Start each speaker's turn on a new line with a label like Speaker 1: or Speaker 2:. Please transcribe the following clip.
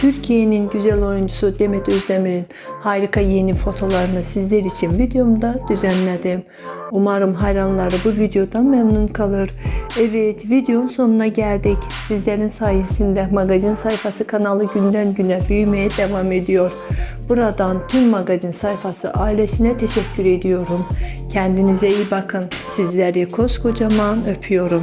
Speaker 1: Türkiye'nin güzel oyuncusu Demet Özdemir'in harika yeni fotolarını sizler için videomda düzenledim. Umarım hayranları bu videodan memnun kalır. Evet videonun sonuna geldik. Sizlerin sayesinde magazin sayfası kanalı günden güne büyümeye devam ediyor. Buradan tüm magazin sayfası ailesine teşekkür ediyorum. Kendinize iyi bakın. Sizleri koskocaman öpüyorum.